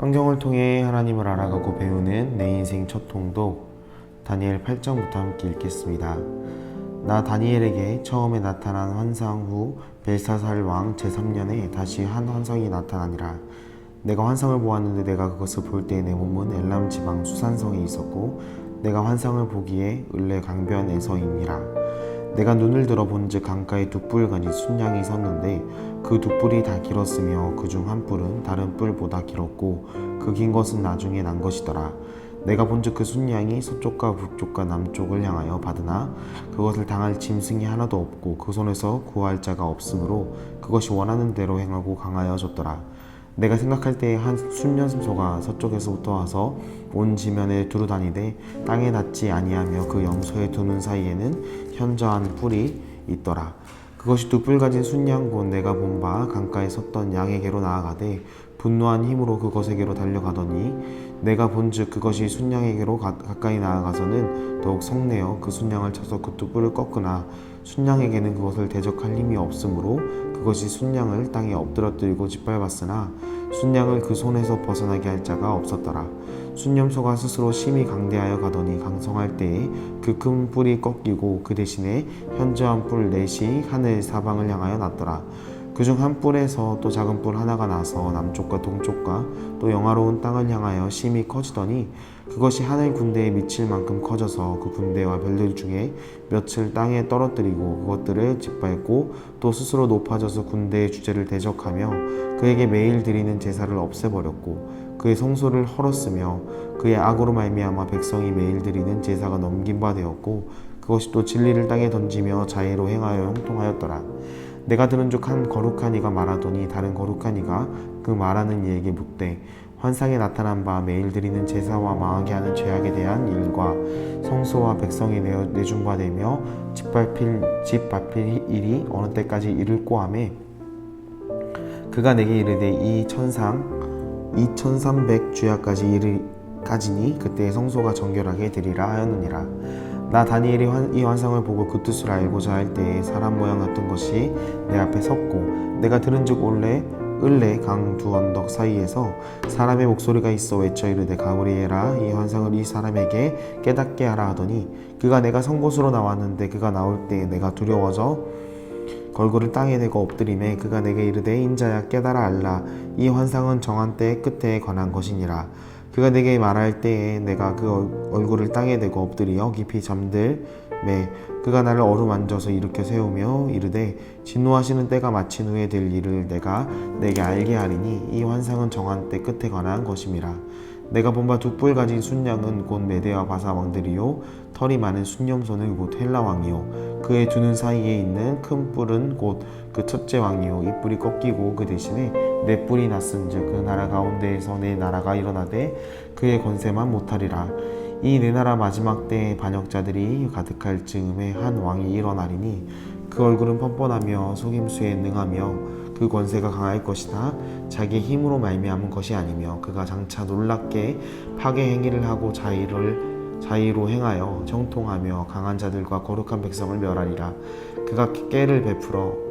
환경을 통해 하나님을 알아가고 배우는 내 인생 첫 통독 다니엘 8장부터 함께 읽겠습니다. 나 다니엘에게 처음에 나타난 환상 후 벨사살 왕 제3년에 다시 한 환상이 나타나니라. 내가 환상을 보았는데 내가 그것을 볼 때 내 몸은 엘람 지방 수산성에 있었고 내가 환상을 보기에 을레 강변에서이니라. 내가 눈을 들어 본즉 강가에 두뿔 가진 순양이 섰는데 그 두 뿔이 다 길었으며 그 중 한 뿔은 다른 뿔보다 길었고 그 긴 것은 나중에 난 것이더라. 내가 본즉 그 순양이 서쪽과 북쪽과 남쪽을 향하여 받으나 그것을 당할 짐승이 하나도 없고 그 손에서 구할 자가 없으므로 그것이 원하는 대로 행하고 강하여 졌더라. 내가 생각할 때에 한 순년소가 서쪽에서부터 와서 온 지면에 두루 다니되 땅에 닿지 아니하며 그 염소의 두 눈 사이에는 현저한 뿔이 있더라. 그것이 두 뿔 가진 순양 곧 내가 본 바 강가에 섰던 양에게로 나아가되 분노한 힘으로 그것에게로 달려가더니 내가 본즉 그것이 순양에게로 가, 가까이 나아가서는 더욱 성내어 그 순양을 쳐서 그 두 뿔을 꺾으나 순양에게는 그것을 대적할 힘이 없으므로 그것이 순양을 땅에 엎드러뜨리고 짓밟았으나 순양을 그 손에서 벗어나게 할 자가 없었더라. 순념소가 스스로 심히 강대하여 가더니 강성할 때에 그 큰 뿔이 꺾이고 그 대신에 현저한 뿔 넷이 하늘 사방을 향하여 났더라. 그중 한 뿔에서 또 작은 뿔 하나가 나서 남쪽과 동쪽과 또 영화로운 땅을 향하여 심히 커지더니 그것이 하늘 군대에 미칠 만큼 커져서 그 군대와 별들 중에 몇을 땅에 떨어뜨리고 그것들을 짓밟고 또 스스로 높아져서 군대의 주제를 대적하며 그에게 매일 드리는 제사를 없애버렸고 그의 성소를 헐었으며 그의 악으로 말미암아 백성이 매일 드리는 제사가 넘긴 바 되었고 그것이 또 진리를 땅에 던지며 자애로 행하여 형통하였더라. 내가 들은 즉 한 거룩한 이가 말하더니 다른 거룩한 이가 그 말하는 이에게 묻되 환상에 나타난 바 매일 드리는 제사와 망하게 하는 죄악에 대한 일과 성소와 백성이 내준 바 되며 짓밟힐 짓밟힐 일이 어느 때까지 이를꼬 하매 그가 내게 이르되 이 천상 2300 주야까지 이르까지니 그때 성소가 정결하게 되리라 하였느니라. 나 다니엘이 환- 이 환상을 보고 그 뜻을 알고자 할 때에 사람 모양 같은 것이 내 앞에 섰고 내가 들은즉 올래 을레 강 두 언덕 사이에서 사람의 목소리가 있어 외쳐 이르되 가브리엘아 이 환상을 이 사람에게 깨닫게 하라 하더니 그가 내가 선 곳으로 나왔는데 그가 나올 때에 내가 두려워져 걸그를 땅에 대고 엎드림에 그가 내게 이르되 인자야 깨달아 알라 이 환상은 정한 때의 끝에 관한 것이니라. 그가 내게 말할 때에 내가 그 얼- 얼굴을 땅에 대고 엎드리어 깊이 잠들 매 그가 나를 어루만져서 일으켜 세우며 이르되 진노하시는 때가 마친 후에 될 일을 내가 내게 알게 하리니 이 환상은 정한 때 끝에 관한 것임이라. 내가 본바 두 뿔 가진 순양은 곧 메대와 바사 왕들이요 털이 많은 순념소는 곧 헬라 왕이요. 그의 두 눈 사이에 있는 큰 뿔은 곧 그 첫째 왕이요. 이 뿔이 꺾이고 그 대신에 네 뿔이 났은즉 그 나라 가운데에서 내 나라가 일어나되 그의 권세만 못하리라 이네 나라 마지막 때에 반역자들이 가득할 즈음에 한 왕이 일어나리니 그 얼굴은 뻔뻔하며 속임수에 능하며 그 권세가 강할 것이나 자기 힘으로 말미암은 것이 아니며 그가 장차 놀랍게 파괴 행위를 하고 자의를 자의로 행하여 정통하며 강한 자들과 거룩한 백성을 멸하리라. 그가 깨를 베풀어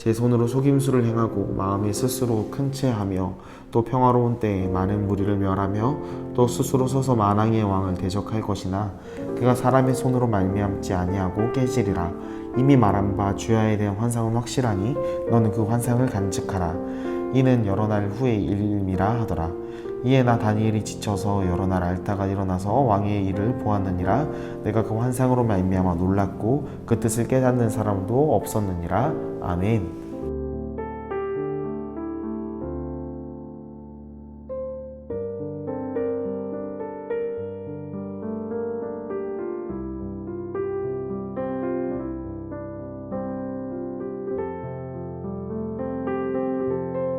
제 손으로 속임수를 행하고 마음에 스스로 큰 채하며 또 평화로운 때에 많은 무리를 멸하며 또 스스로 서서 만왕의 왕을 대적할 것이나 그가 사람의 손으로 말미암지 아니하고 깨지리라. 이미 말한 바 주야에 대한 환상은 확실하니 너는 그 환상을 간직하라. 이는 여러 날 후의 일임이라 하더라 이에 나 다니엘이 지쳐서 여러 날 앓다가 일어나서 왕의 일을 보았느니라. 내가 그 환상으로 말미암아 놀랐고 그 뜻을 깨닫는 사람도 없었느니라. 아멘.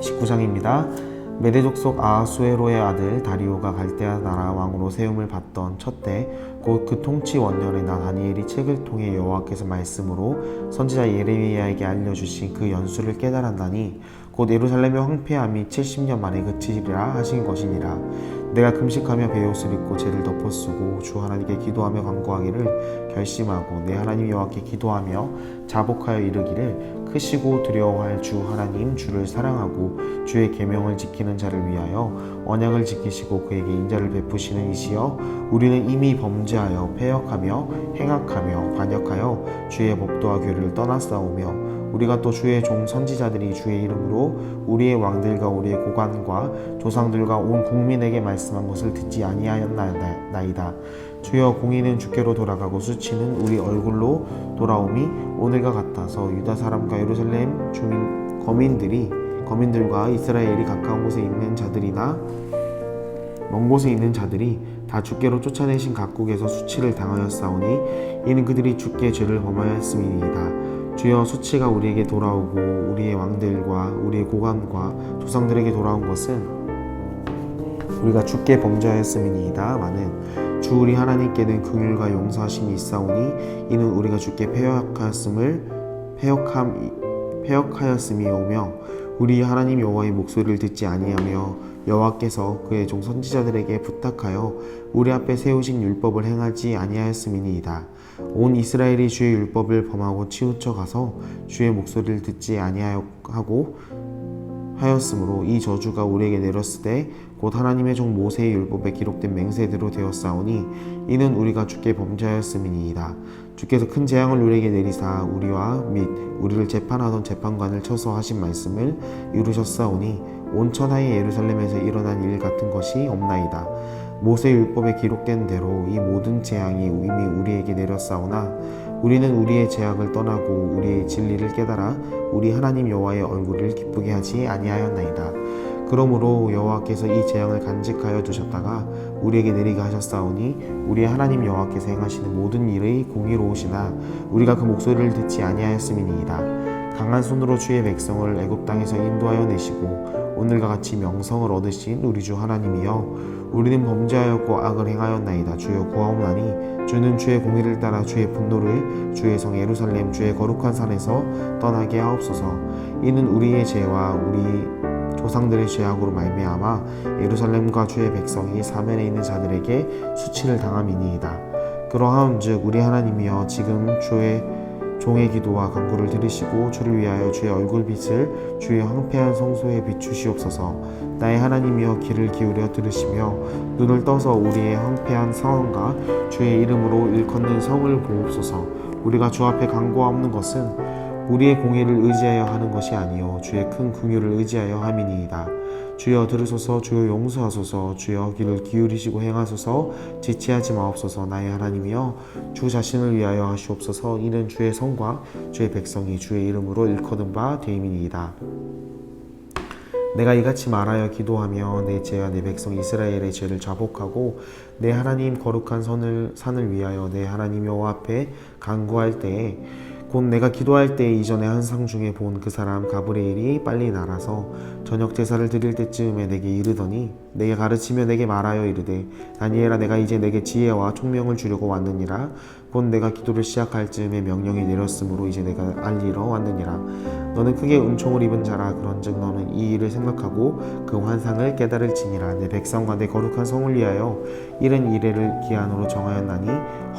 (19장입니다) 메대족 속 아하수에로의 아들 다리오가 갈대아 나라 왕으로 세움을 받던 첫때 곧 그 통치 원년에 나 다니엘이 책을 통해 여호와께서 말씀으로 선지자 예레미야에게 알려주신 그 연수를 깨달았나니 곧 예루살렘의 황폐함이 70년 만에 그치리라 하신 것이니라 내가 금식하며 베옷을 입고 죄를 덮어 쓰고 주 하나님께 기도하며 간구하기를 결심하고 내 하나님 여호와께 기도하며 자복하여 이르기를 크시고 두려워할 주 하나님 주를 사랑하고 주의 계명을 지키는 자를 위하여 언약을 지키시고 그에게 인자를 베푸시는 이시여 우리는 이미 범죄하여 패역하며 행악하며 반역하여 주의 법도와 규를 떠났사오며 우리가 또 주의 종 선지자들이 주의 이름으로 우리의 왕들과 우리의 고관과 조상들과 온 국민에게 말씀한 것을 듣지 아니하였나이다. 주여 공의는 주께로 돌아가고 수치는 우리 얼굴로 돌아옴이 오늘과 같아서 유다 사람과 예루살렘 주민 거민들이 거민들과 이스라엘이 가까운 곳에 있는 자들이나 먼 곳에 있는 자들이 다 주께로 쫓아내신 각국에서 수치를 당하였사오니 이는 그들이 주께 죄를 범하였음이니이다. 주여 수치가 우리에게 돌아오고 우리의 왕들과 우리의 고관과 조상들에게 돌아온 것은 우리가 주께 범죄하였음이니이다. 마는 주 우리 하나님께는 긍휼과 용서하심이 있사오니 이는 우리가 주께 패역하였음을 패역함 패역하였음이 오며 우리 하나님 여호와의 목소리를 듣지 아니하며 여호와께서 그의 종 선지자들에게 부탁하여 우리 앞에 세우신 율법을 행하지 아니하였음이니이다. 온 이스라엘이 주의 율법을 범하고 치우쳐 가서 주의 목소리를 듣지 아니하고 하였으므로 이 저주가 우리에게 내렸으되 곧 하나님의 종 모세의 율법에 기록된 맹세대로 되었사오니 이는 우리가 주께 범죄하였음이니이다. 주께서 큰 재앙을 우리에게 내리사 우리와 및 우리를 재판하던 재판관을 쳐서 하신 말씀을 이루셨사오니 온 천하의 예루살렘에서 일어난 일 같은 것이 없나이다. 모세 율법에 기록된 대로 이 모든 재앙이 이미 우리에게 내렸사오나 우리는 우리의 죄악을 떠나고 우리의 진리를 깨달아 우리 하나님 여호와의 얼굴을 기쁘게 하지 아니하였나이다. 그러므로 여호와께서 이 재앙을 간직하여 두셨다가 우리에게 내리게 하셨사오니 우리의 하나님 여호와께서 행하시는 모든 일의 공의로우시나 우리가 그 목소리를 듣지 아니하였음이니이다. 강한 손으로 주의 백성을 애굽 땅에서 인도하여 내시고 오늘과 같이 명성을 얻으신 우리 주 하나님이여 우리는 범죄하였고 악을 행하였나이다 주여 구하옵나니 주는 주의 공의를 따라 주의 분노를 주의 성 예루살렘 주의 거룩한 산에서 떠나게 하옵소서 이는 우리의 죄와 우리 조상들의 죄악으로 말미암아 예루살렘과 주의 백성이 사면에 있는 자들에게 수치를 당함이니이다. 그러하온즉 우리 하나님이여 지금 주의 종의 기도와 간구를 들으시고 주를 위하여 주의 얼굴빛을 주의 황폐한 성소에 비추시옵소서. 나의 하나님이여 귀를 기울여 들으시며 눈을 떠서 우리의 황폐한 상황과 주의 이름으로 일컫는 성을 보옵소서. 우리가 주 앞에 간구하옵는 것은 우리의 공의를 의지하여 하는 것이 아니요 주의 큰 긍휼을 의지하여 함이니이다. 주여 들으소서 주여 용서하소서 주여 귀를 기울이시고 행하소서 지체하지 마옵소서 나의 하나님이여. 주 자신을 위하여 하시옵소서. 이는 주의 성과 주의 백성이 주의 이름으로 일컫은 바 되임이니이다. 내가 이같이 말하여 기도하며 내 죄와 내 백성 이스라엘의 죄를 자복하고 내 하나님 거룩한 선을 산을 위하여 내 하나님 여호와 앞에 간구할 때에 곧 내가 기도할 때 이전에 한상 중에 본 그 사람 가브리엘이 빨리 날아서 저녁 제사를 드릴 때쯤에 내게 이르더니 내게 가르치며 내게 말하여 이르되 다니엘아 내가 이제 내게 지혜와 총명을 주려고 왔느니라 곧 내가 기도를 시작할 즈음에 명령이 내렸으므로 이제 내가 알리러 왔느니라. 너는 크게 은총을 입은 자라. 그런즉 너는 이 일을 생각하고 그 환상을 깨달을지니라. 내 백성과 내 거룩한 성을 위하여 이른 이래를 기한으로 정하였나니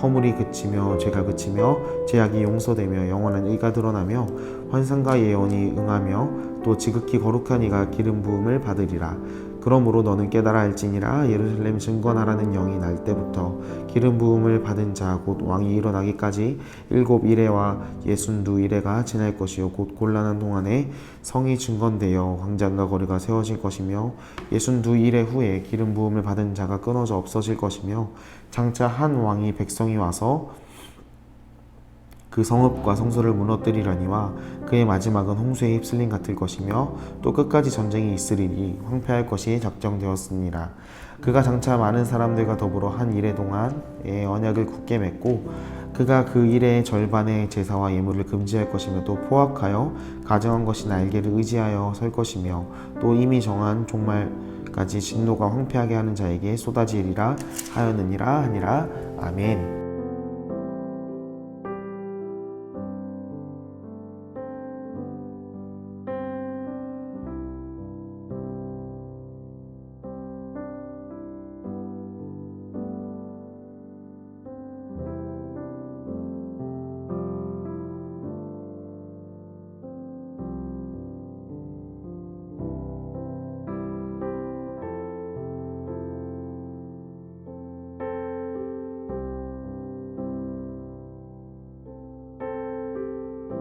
허물이 그치며 죄가 그치며 죄악이 용서되며 영원한 의가 드러나며 환상과 예언이 응하며 또 지극히 거룩한 이가 기름 부음을 받으리라 그러므로 너는 깨달아 알지니라. 예루살렘 증거나라는 영이 날 때부터 기름 부음을 받은 자 곧 왕이 일어나기까지 일곱 이래와 예순 두 이래가 지날 것이요. 곧 곤란한 동안에 성이 증건되어 광장과 거리가 세워질 것이며 예순 두 이래 후에 기름 부음을 받은 자가 끊어져 없어질 것이며 장차 한 왕이 백성이 와서 그 성읍과 성소를 무너뜨리려니와 그의 마지막은 홍수에 휩쓸림 같을 것이며 또 끝까지 전쟁이 있으리니 황폐할 것이 작정되었습니다. 그가 장차 많은 사람들과 더불어 한 일해 동안의 언약을 굳게 맺고 그가 그 일의 절반의 제사와 예물을 금지할 것이며 또 포악하여 가정한 것이 날개를 의지하여 설 것이며 또 이미 정한 종말까지 진노가 황폐하게 하는 자에게 쏟아지리라 하였느니라 하니라 아멘.